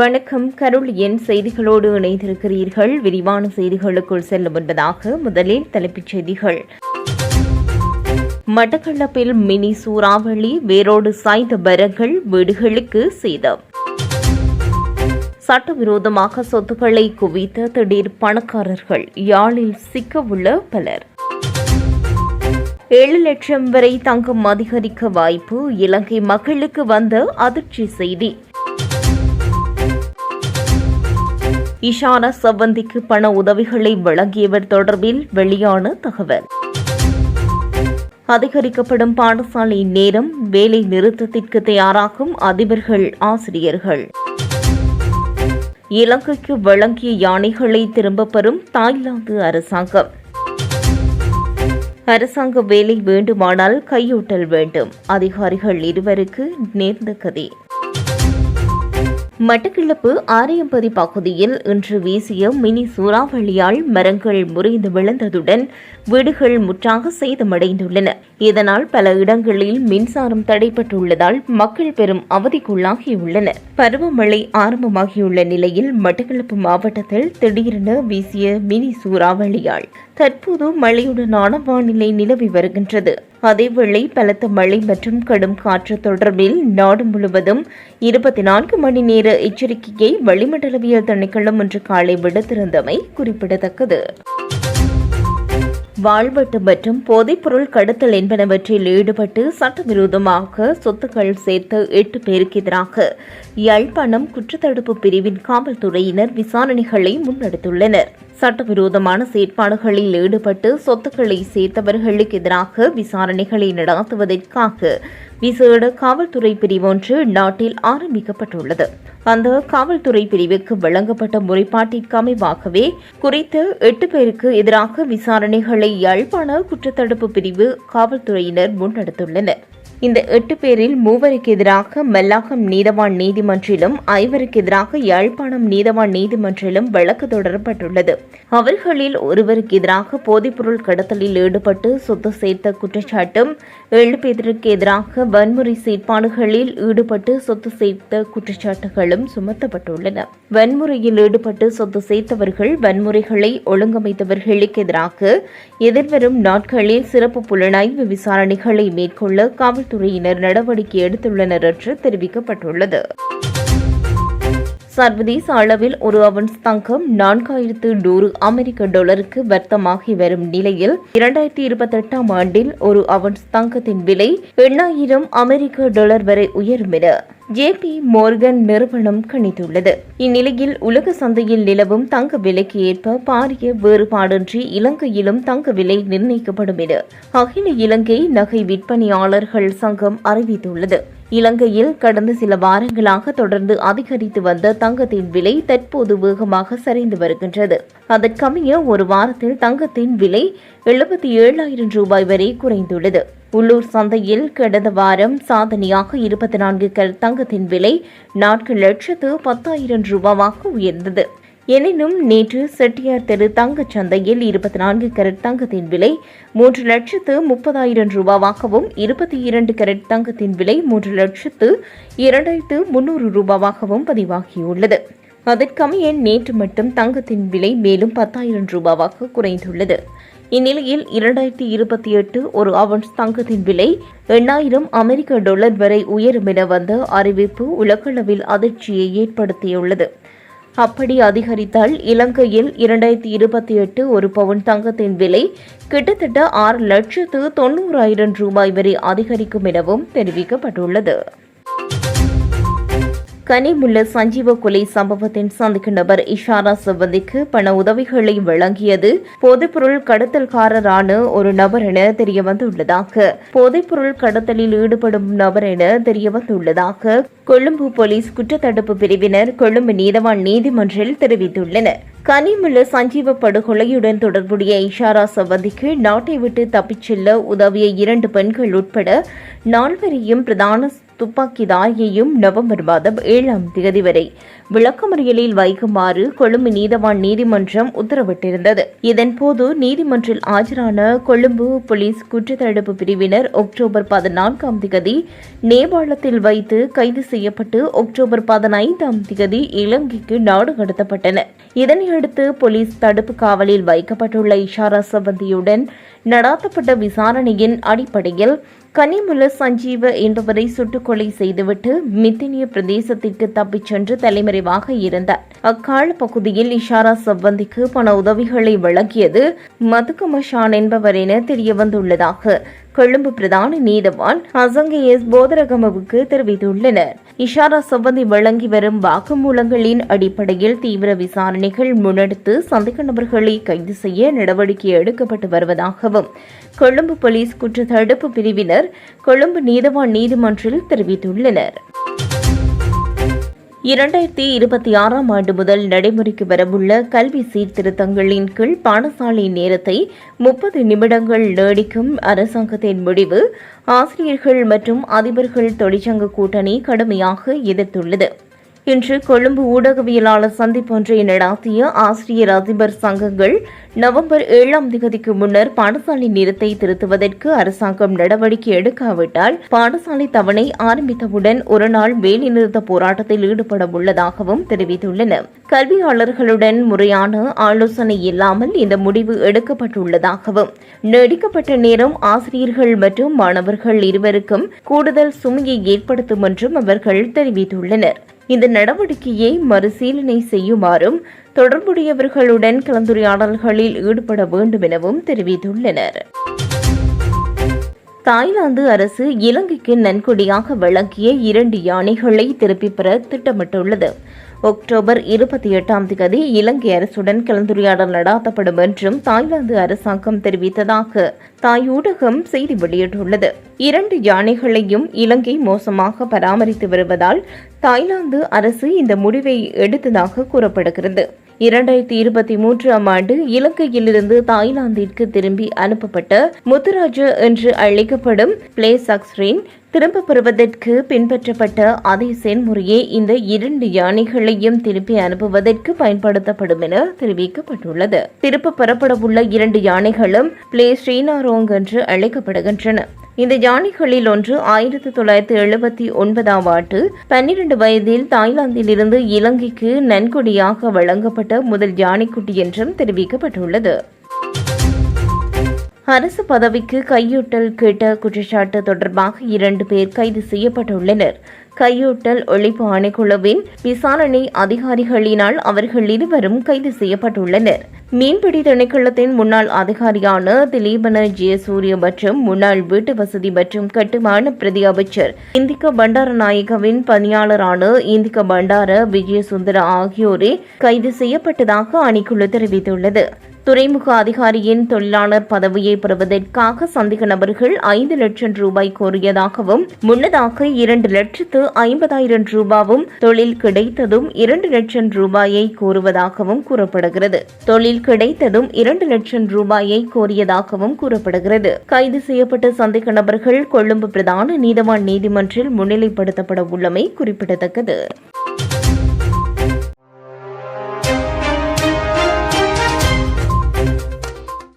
வணக்கம். கருள் என் செய்திகளோடு இணைந்திருக்கிறீர்கள். விரிவான செய்திகளுக்குள் செல்ல முன்பதாக முதலில் தலைப்புச் செய்திகள். மட்டக்களப்பில் மினி சூறாவளி வேரோடு சாய்ந்த மரங்கள் வீடுகளுக்கு சேதம். சட்டவிரோதமாக சொத்துக்களை குவித்த திடீர் பணக்காரர்கள் யாழில் சிக்கவுள்ள பலர். ஏழு லட்சம் வரை தங்கம் அதிகரிக்க வாய்ப்பு இலங்கை மக்களுக்கு வந்த அதிர்ச்சி செய்தி. இஷானா சவந்திக்கு பண உதவிகளை வழங்கியவர் தொடர்பில் வெளியான தகவல். அதிகரிக்கப்படும் பாடசாலை நேரம் வேலை நிறுத்தத்திற்கு தயாராகும் அதிபர்கள் ஆசிரியர்கள். இலங்கைக்கு வழங்கிய யானைகளை திரும்பப் பெறும் தாய்லாந்து அரசாங்கம். அரசாங்க வேலை வேண்டுமானால் கையூட்டல் வேண்டும். அதிகாரிகள் இருவருக்கு நேர்ந்த கதி. மட்டக்கிழப்பு ஆரியம்பதி பகுதியில் இன்று வீசிய மினி சூறாவளியால் மரங்கள் முறிந்து விழுந்ததுடன் வீடுகள் முற்றாக சேதமடைந்துள்ளன. இதனால் பல இடங்களில் மின்சாரம் தடைப்பட்டுள்ளதால் மக்கள் பெரும் அவதிக்குள்ளாகியுள்ளனர். பருவமழை ஆரம்பமாகியுள்ள நிலையில் மட்டக்களப்பு மாவட்டத்தில் திடீரென வீசிய மினி சூறாவளியால் தற்போது மழையுடனான வானிலை நிலவி வருகின்றது. அதேவேளை பலத்த மழை மற்றும் கடும் காற்று தொடர்பில் நாடு முழுவதும் இருபத்தி நான்கு மணி நேர எச்சரிக்கையை வளிமண்டலவியல் திணைக்களம் இன்று காலை விடுத்திருந்தமை குறிப்பிடத்தக்கது. வாழ்வெட்டு மற்றும் போதைப்பொருள் கடத்தல் என்பனவற்றில் ஈடுபட்டு சட்டவிரோதமாக சொத்துக்கள் சேர்த்த எட்டு பேருக்கு எதிராக யாழ்ப்பாணம் குற்றத்தடுப்பு பிரிவின் காவல்துறையினர் விசாரணைகளை முன்னெடுத்துள்ளனர். சட்டவிரோதமான செயற்பாடுகளில் ஈடுபட்டு சொத்துக்களை சேர்த்தவர்களுக்கு எதிராக விசாரணைகளை நடத்துவதற்காக விசேட காவல்துறை பிரிவு ஒன்று நாட்டில் ஆரம்பிக்கப்பட்டுள்ளது. அந்த காவல்துறை பிரிவுக்கு வழங்கப்பட்ட முறைப்பாட்டிற்கு அமைவாகவே குறித்த எட்டு பேருக்கு எதிராக விசாரணைகளை யாழ்ப்பாண குற்றத்தடுப்பு பிரிவு காவல்துறையினர் முன்னெடுத்துள்ளனர். இந்த எட்டு பேரில் மூவருக்கு எதிராக மல்லாகம் நீதவான் நீதிமன்றிலும் ஐவருக்கு எதிராக யாழ்ப்பாணம் நீதவான் நீதிமன்றிலும் வழக்கு தொடரப்பட்டுள்ளது. அவர்களில் ஒருவருக்கு எதிராக போதைப்பொருள் கடத்தலில் ஈடுபட்டு சொத்து சேர்த்த குற்றச்சாட்டும் ஏழு பேருக்கு எதிராக வன்முறை செயற்பாடுகளில் ஈடுபட்டு சொத்து சேர்த்த குற்றச்சாட்டுகளும் சுமத்தப்பட்டுள்ளன. வன்முறையில் ஈடுபட்டு சொத்து சேர்த்தவர்கள் வன்முறைகளை ஒழுங்கமைத்தவர்களுக்கு எதிராக எதிர்வரும் நாட்களில் சிறப்பு புலனாய்வு விசாரணைகளை மேற்கொள்ள காவல்துறையினர் நடவடிக்கை எடுத்துள்ளனர் என்று தெரிவிக்கப்பட்டுள்ளது. சர்வதேச அளவில் ஒரு அவன்ஸ் தங்கம் நான்காயிரத்து நூறு அமெரிக்க டாலருக்கு வர்த்தமாகி வரும் நிலையில் இரண்டாயிரத்தி இருபத்தி எட்டாம் ஆண்டில் ஒரு அவன்ஸ் தங்கத்தின் விலை எண்ணாயிரம் அமெரிக்க டாலர் வரை உயரும் என ஜேபி மோர்கன் நிறுவனம் கணித்துள்ளது. இந்நிலையில் உலக சந்தையில் நிலவும் தங்க விலைக்கு ஏற்ப பாரிய வேறுபாடின்றி இலங்கையிலும் தங்க விலை நிர்ணயிக்கப்படும் என அகில இலங்கை நகை விற்பனையாளர்கள் சங்கம் அறிவித்துள்ளது. இலங்கையில் கடந்த சில வாரங்களாக தொடர்ந்து அதிகரித்து வந்த தங்கத்தின் விலை தற்போது வேகமாக சரிந்து வருகின்றது. அதற்கமைய ஒரு வாரத்தில் தங்கத்தின் விலை எழுபத்தி ஏழாயிரம் ரூபாய் வரை குறைந்துள்ளது. உள்ளூர் சந்தையில் கடந்த வாரம் சாதனையாக இருபத்தி நான்கு கல் தங்கத்தின் விலை நான்கு லட்சத்து பத்தாயிரம் ரூபாவாக உயர்ந்தது. எனினும் நேற்று செட்டியார் தெரு தங்கச் சந்தையில் இருபத்தி நான்கு கரட் தங்கத்தின் விலை மூன்று லட்சத்து முப்பதாயிரம் ரூபாவாகவும் இருபத்தி இரண்டு கரட் தங்கத்தின் விலை மூன்று லட்சத்து இரண்டாயிரத்து முன்னூறு ரூபாவாகவும் பதிவாகியுள்ளது. அதற்கமைய நேற்று மட்டும் தங்கத்தின் விலை மேலும் பத்தாயிரம் ரூபாவாக குறைந்துள்ளது. இந்நிலையில் இரண்டாயிரத்தி இருபத்தி எட்டு ஒரு அவன்ஸ் தங்கத்தின் விலை எண்ணாயிரம் அமெரிக்க டாலர் வரை உயரும் என வந்த அறிவிப்பு உலகளவில் அதிர்ச்சியை ஏற்படுத்தியுள்ளது. அப்படி அதிகரித்தால் இலங்கையில் இரண்டாயிரத்தி இருபத்தி எட்டு ஒரு பவுன் தங்கத்தின் விலை கிட்டத்தட்ட ஆறு லட்சத்து தொண்ணூறாயிரம் ரூபாய் வரை அதிகரிக்கும் எனவும் தெரிவிக்கப்பட்டுள்ளது. கனிமுல்ல சஞ்சீவ கொலை சம்பவத்தின் சந்திக்க நபர் இஷாரா சிவந்திக்கு பண உதவிகளை வழங்கியது போதைப்பொருள் கடத்தல்காரரான ஒரு நபர் என தெரியவந்துள்ளதாக. போதைப்பொருள் கடத்தலில் ஈடுபடும் நபர் என தெரியவந்துள்ளதாக கொழும்பு போலீஸ் குற்றத்தடுப்பு பிரிவினர் கொழும்பு நீதவான் நீதிமன்றில் தெரிவித்துள்ளனர். கனிமுள்ள சஞ்சீவ படுகொலையுடன் தொடர்புடைய இஷாரா சவந்திக்கு நாட்டை விட்டு தப்பிச் செல்ல உதவிய இரண்டு பெண்கள் உட்பட நால்வரையும் பிரதான துப்பாக்கிதாரியையும் நவம்பர் மாதம் ஏழாம் தேதி வரை. விளக்கமறியலில் வைக்குமாறு கொழும்பு நீதவான் நீதிமன்றம் உத்தரவிட்டிருந்தது. இதன்போது நீதிமன்றில் ஆஜரான கொழும்பு போலீஸ் குற்றத்தடுப்பு பிரிவினர் அக்டோபர் பதினான்காம் திகதி நேபாளத்தில் வைத்து கைது செய்யப்பட்டு அக்டோபர் பதினைந்தாம் திகதி இலங்கைக்கு நாடு கடத்தப்பட்டனர். இதனையடுத்து போலீஸ் தடுப்பு காவலில் வைக்கப்பட்டுள்ள இஷாரா சம்பந்தியுடன் நடாத்தப்பட்ட விசாரணையின் அடிப்படையில் கனிமுல சஞ்சீவ என்பவரை சுட்டுக்கொலை செய்துவிட்டு மித்தினிய பிரதேசத்திற்கு தப்பிச் சென்று தலைமறைவாக இருந்தார். அக்கால பகுதியில் இஷாரா சவ்வந்திக்கு பண உதவிகளை வழங்கியது மதுகமஷான் என்பவர் என தெரியவந்துள்ளதாக கொழும்பு பிரதான நீதவான் அசங்க எஸ் போதரகமவுக்கு தெரிவித்துள்ளனர். இஷாரா சம்பந்தி வழங்கி வரும் வாக்குமூலங்களின் அடிப்படையில் தீவிர விசாரணைகள் முன்னெடுத்து சந்தேக நபர்களை கைது செய்ய நடவடிக்கை எடுக்கப்பட்டு வருவதாகவும் கொழும்பு போலீஸ் குற்ற தடுப்பு பிரிவினர் கொழும்பு நீதவான் நீதிமன்றில் தெரிவித்துள்ளனர். இரண்டாயிரத்தி இருபத்தி ஆறாம் ஆண்டு முதல் நடைமுறைக்கு வரவுள்ள கல்வி சீர்திருத்தங்களின் கீழ் பாடசாலை நேரத்தை முப்பது நிமிடங்கள் நீடிக்கும் அரசாங்கத்தின் முடிவு. ஆசிரியர்கள் மற்றும் அதிபர்கள் தொழிற்சங்க கூட்டணி கடுமையாக எதிர்த்துள்ளது. இன்று கொழும்பு ஊடகவியலாளர் சந்திப்பொன்றை நடாத்திய ஆசிரியர் அதிபர் சங்கங்கள் நவம்பர் ஏழாம் திகதிக்கு முன்னர் பாடசாலை நிறத்தை திருத்துவதற்கு அரசாங்கம் நடவடிக்கை எடுக்காவிட்டால் பாடசாலை தவணை ஆரம்பித்தவுடன் ஒருநாள் வேலைநிறுத்த போராட்டத்தில் ஈடுபட உள்ளதாகவும் தெரிவித்துள்ளனர் கல்வியாளர்களுடன் முறையான ஆலோசனை இல்லாமல் இந்த முடிவு எடுக்கப்பட்டுள்ளதாகவும் நீடிக்கப்பட்ட நேரம் ஆசிரியர்கள் மற்றும் மாணவர்கள் இருவருக்கும் கூடுதல் சுமையை ஏற்படுத்தும் என்றும் அவர்கள் தெரிவித்துள்ளனர். இந்த நடவடிக்கையை மறுசீலனை செய்யுமாறும் தொடர்புடையவர்களுடன் கலந்துரையாடல்களில் ஈடுபட வேண்டும் எனவும் தெரிவித்துள்ளனர். தாய்லாந்து அரசு இலங்கைக்கு நன்கொடியாக வழங்கிய இரண்டு யானைகளை திருப்பி பெற திட்டமிட்டுள்ளது. அக்டோபர் இருபத்தி எட்டாம் தேதி இலங்கை அரசுடன் கலந்துரையாடல் நடாத்தப்படும் என்றும் தாய்லாந்து அரசாங்கம் தெரிவித்ததாக தாய் ஊடகம் செய்தி வெளியிட்டுள்ளது. இரண்டு யானைகளையும் இலங்கை மோசமாக பராமரித்து வருவதால் தாய்லாந்து அரசு இந்த முடிவை எடுத்ததாக கூறப்படுகிறது. இரண்டாயிரத்தி இருபத்தி மூன்றாம் ஆண்டு இலங்கையிலிருந்து தாய்லாந்திற்கு திரும்பி அனுப்பப்பட்ட முத்துராஜ என்று அழைக்கப்படும் பிளேசக்ஸ்ரின் திரும்ப பெறுவதற்கு பின்பற்றப்பட்ட அதே செயல்முறையே இந்த இரண்டு யானைகளையும் திருப்பி அனுப்புவதற்கு பயன்படுத்தப்படும் என தெரிவிக்கப்பட்டுள்ளது. திருப்பப் பெறப்படவுள்ள இரண்டு யானைகளும் பிளே ஸ்ரீனாரோங் என்று அழைக்கப்படுகின்றன. இந்த யானைகளில் ஒன்று ஆயிரத்தி தொள்ளாயிரத்தி எழுபத்தி ஒன்பதாம் ஆண்டு பன்னிரண்டு வயதில் தாய்லாந்திலிருந்து இலங்கைக்கு நன்கொடியாக வழங்கப்பட்ட முதல் யானைக்குட்டி என்றும் தெரிவிக்கப்பட்டுள்ளது. அரசு பதவிக்கு கையூட்டல் கேட்ட குற்றச்சாட்டு தொடர்பாக இரண்டு பேர் கைது செய்யப்பட்டுள்ளனர். கையூட்டல் ஒழிப்பு ஆணைக்குழுவின் விசாரணை அதிகாரிகளினால் அவர்கள் இருவரும் கைது செய்யப்பட்டுள்ளனர். மீன்பிடி திணைக்களத்தின் முன்னாள் அதிகாரியான திலீபன ஜெயசூரிய மற்றும் முன்னாள் வீட்டு வசதி மற்றும் கட்டுமான பிரதி அமைச்சர் இந்திக பண்டாரநாயகவின் பணியாளரான இந்திக பண்டார விஜயசுந்தர ஆகியோரே கைது செய்யப்பட்டதாக அணிக்குழு தெரிவித்துள்ளது. துறைமுக அதிகாரியின் தொழிலாளர் பதவியை பெறுவதற்காக சந்தேக நபர்கள் ஐந்து லட்சம் ரூபாய் கோரியதாகவும் முன்னதாக இரண்டு லட்சத்து ஐம்பதாயிரம் ரூபாவும் தொழில் கிடைத்ததும் இரண்டு லட்சம் ரூபாயை கோருவதாகவும் கூறப்படுகிறது. தொழில் கிடைத்ததும் இரண்டு லட்சம் ரூபாயை கோரியதாகவும் கூறப்படுகிறது. கைது செய்யப்பட்ட சந்தேக நபர்கள் கொழும்பு பிரதான நீதவான் நீதிமன்றில் முன்னிலைப்படுத்தப்பட உள்ளமை குறிப்பிடத்தக்கது.